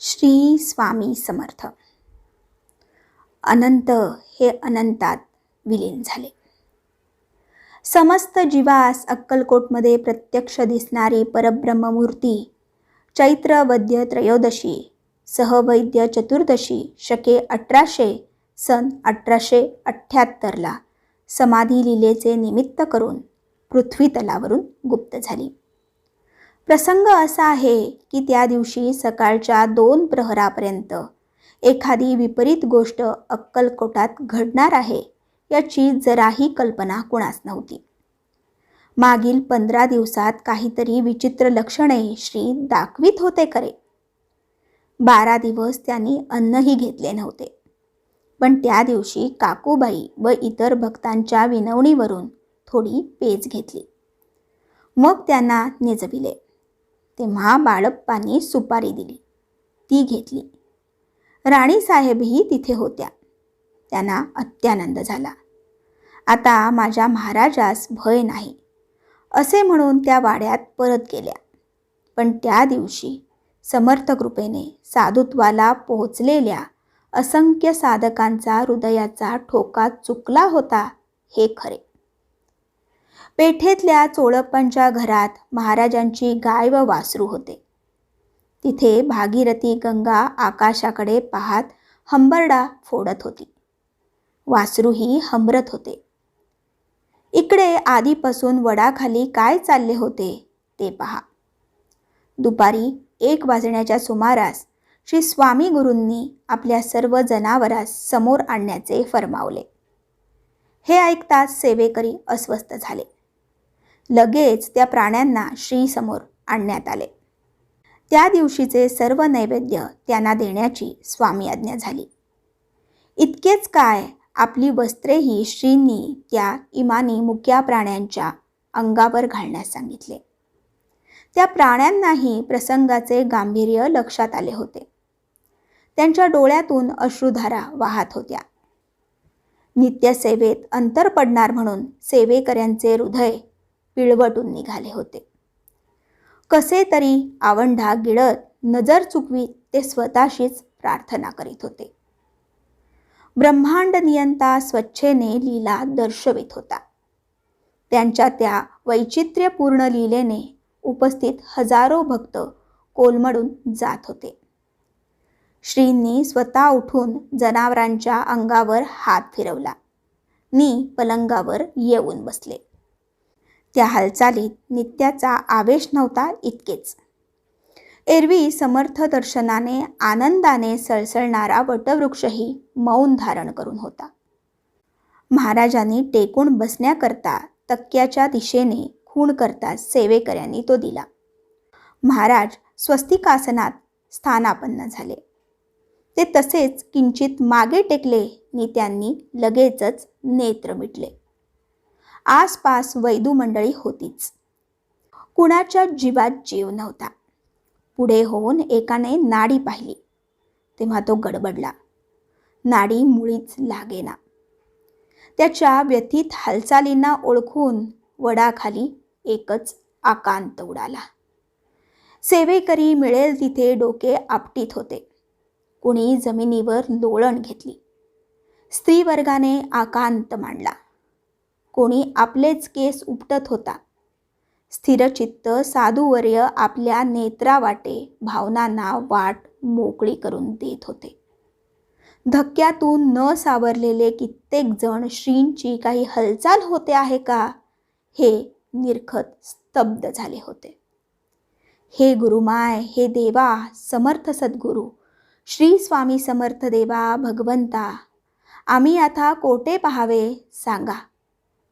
श्री स्वामी समर्थ. अनंत हे अनंतात विलीन झाले. समस्त जीवास अक्कलकोटमध्ये प्रत्यक्ष दिसणारी परब्रह्ममूर्ती चैत्र वद्य त्रयोदशी सहवैद्य चतुर्दशी शके अठराशे सन अठराशे अठ्ठ्याहत्तरला समाधी लिलेचे निमित्त करून पृथ्वीतलावरून गुप्त झाली. प्रसंग असा आहे की त्या दिवशी सकाळच्या दोन प्रहरापर्यंत एखादी विपरीत गोष्ट अक्कलकोटात घडणार आहे याची जराही कल्पना कुणास नव्हती. मागील पंधरा दिवसात काहीतरी विचित्र लक्षणे श्री दाखवित होते खरे. बारा दिवस त्यांनी अन्नही घेतले नव्हते. पण त्या दिवशी काकूबाई व इतर भक्तांच्या विनवणीवरून थोडी पेज घेतली. मग त्यांना निजविले. तेव्हा बाळप्पांनी सुपारी दिली. ती घेतली. राणीसाहेबही तिथे होत्या. त्यांना अत्यानंद झाला. आता माझ्या महाराजास भय नाही. असे म्हणून त्या वाड्यात परत गेल्या. पण त्या दिवशी समर्थ कृपेने साधुत्वाला पोहोचलेल्या असंख्य साधकांचा हृदयाचा ठोका चुकला होता हे खरे. पेठेतल्या चोळप्पांच्या घरात महाराजांची गाय व वासरू होते. तिथे भागीरथी गंगा आकाशाकडे पाहत हंबरडा फोडत होती. वासरूही हंबरत होते. इकडे आधीपासून वडाखाली काय चालले होते ते पहा. दुपारी एक वाजण्याच्या सुमारास श्री स्वामी गुरूंनी आपल्या सर्व जनावरास समोर आणण्याचे फरमावले. हे ऐकताच सेवेकरी अस्वस्थ झाले. लगेच त्या प्राण्यांना श्रीसमोर आणण्यात आले. त्या दिवशीचे सर्व नैवेद्य त्यांना देण्याची स्वामी आज्ञा झाली. इतकेच काय आपली वस्त्रेही श्रींनी त्या इमानी मुक्या प्राण्यांच्या अंगावर घालण्यास सांगितले. त्या प्राण्यांनाही प्रसंगाचे गांभीर्य लक्षात आले होते. त्यांच्या डोळ्यातून अश्रुधारा वाहत होत्या. नित्यसेवेत अंतर पडणार म्हणून सेवेकऱ्यांचे हृदय पिळवटून निघाले होते. कसे तरी आवंढा गिळत नजर चुकवी ते स्वतःशीच प्रार्थना करीत होते. ब्रह्मांड नियंता स्वच्छेने लीला दर्शवित होता. त्यांच्या त्या वैचित्र्यपूर्ण लीलेने उपस्थित हजारो भक्त कोलमडून जात होते. श्रींनी स्वतः उठून जनावरांच्या अंगावर हात फिरवला. नी पलंगावर येऊन बसले. त्या हालचालीत नित्याचा आवेश नव्हता इतकेच. एरवी समर्थ दर्शनाने आनंदाने सळसळणारा वटवृक्षही मौन धारण करून होता. महाराजांनी टेकून बसण्याकरता तक्क्याच्या दिशेने खूण करता सेवेकऱ्यांनी तो दिला. महाराज स्वस्तिकासनात स्थानापन्न झाले. ते तसेच किंचित मागे टेकले नि त्यांनी लगेचच नेत्र मिटले. आसपास वैदू मंडळी होतीच. कुणाच्या जीवात जीव नव्हता. पुढे होऊन एकाने नाडी पाहिली. तेव्हा तो गडबडला. नाडी मुळीच लागेना. त्याच्या व्यथित हालचालींना ओळखून वडाखाली एकच आकांत उडाला. सेवेकरी मिळेल तिथे डोके आपटीत होते. कुणी जमिनीवर लोळण घेतली. स्त्रीवर्गाने आकांत मांडला. कोणी आपलेच केस उपटत होता. स्थिरचित्त साधूवर्य आपल्या नेत्रावाटे भावनांना वाट मोकळी करून देत होते. धक्क्यातून न सावरलेले कित्येक जण श्रींची काही हालचाल होते आहे का? हे निरखत स्तब्ध झाले होते. हे गुरुमाय हे देवा समर्थ सद्गुरू श्री स्वामी समर्थ देवा भगवंता आम्ही आता कोठे पहावे सांगा.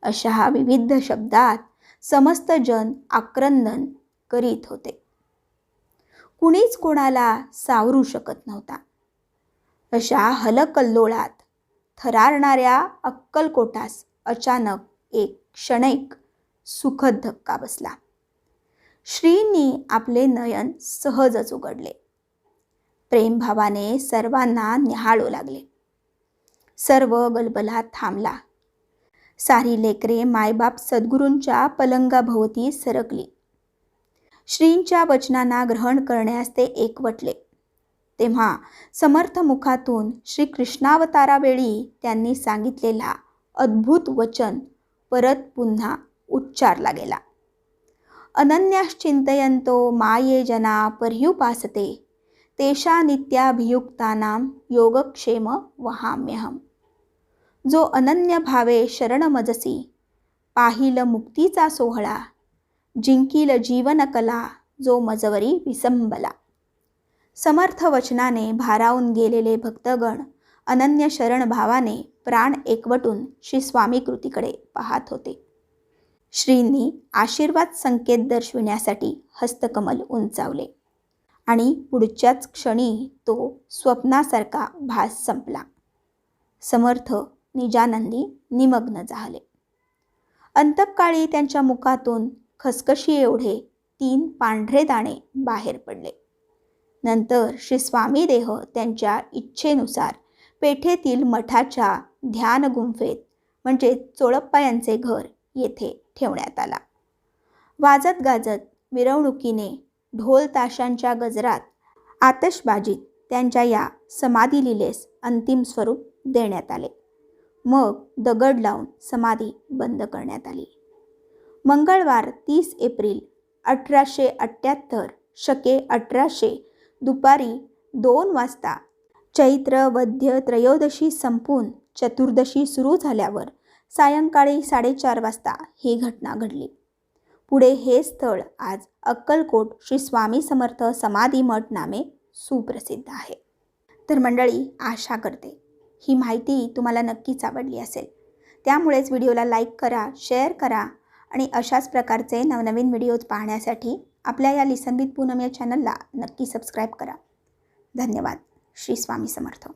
अशा विविध शब्दात समस्त जन आक्रंदन करीत होते. कुणीच कोणाला सावरू शकत नव्हता. अशा हलकल्लोळात थरारणाऱ्या अक्कलकोटास अचानक एक क्षणिक सुखद धक्का बसला. श्रींनी आपले नयन सहजच उघडले. प्रेमभावाने सर्वांना निहाळू लागले. सर्व गलबला थांबला. सारी लेकरे मायबाप सद्गुरूंच्या पलंगाभोवती सरकली. श्रींच्या वचनांना ग्रहण करण्यास ते एकवटले. तेव्हा समर्थ मुखातून श्री कृष्णावतारावेळी त्यांनी सांगितलेला अद्भुत वचन परत पुन्हा उच्चारला गेला. अनन्याश्चिंतयंतो माये जना पर्युपासते तेषा नित्याभियुक्तानां योगक्षेम वहाम्यहम. जो अनन्य भावे शरणमजसी पाहिल मुक्तीचा सोहळा. जिंकील जीवनकला जो मजवरी विसंबला. समर्थ वचनाने भारावून गेलेले भक्तगण अनन्य शरण भावाने प्राण एकवटून श्री स्वामी कृतीकडे पाहत होते. श्रींनी आशीर्वाद संकेत दर्शविण्यासाठी हस्तकमल उंचावले आणि पुढच्याच क्षणी तो स्वप्नासारखा भास संपला. समर्थ निजानंदी निमग्न झाले. अंतकाळी त्यांच्या मुखातून खसखशी एवढे तीन पांढरे दाणे बाहेर पडले. नंतर श्री स्वामी देह त्यांच्या इच्छेनुसार पेठेतील मठाच्या ध्यान गुंफेत म्हणजे चोळप्पा यांचे घर येथे ठेवण्यात आला. वाजत गाजत मिरवणुकीने ढोल ताशांच्या गजरात आतषबाजीत त्यांच्या या समाधी लिलेस अंतिम स्वरूप देण्यात आले. मग दगड लावून समाधी बंद करण्यात आली. मंगळवार तीस एप्रिल अठराशे अठ्ठ्याहत्तर शके अठराशे दुपारी दोन वाजता चैत्र वद्य त्रयोदशी संपून चतुर्दशी सुरू झाल्यावर सायंकाळी साडेचार वाजता ही घटना घडली. पुढे हे स्थळ आज अक्कलकोट श्री स्वामी समर्थ समाधी मठ नामे सुप्रसिद्ध आहे. तर मंडळी आशा करते ही माहिती तुम्हाला नक्कीच आवडली असेल. त्यामुळेच व्हिडिओला लाईक करा शेअर करा आणि अशाच प्रकारचे नवनवीन व्हिडिओज पाहण्यासाठी आपल्या या लिसन विथ पूनम या चॅनलला नक्की सबस्क्राईब करा. धन्यवाद. श्री स्वामी समर्थ.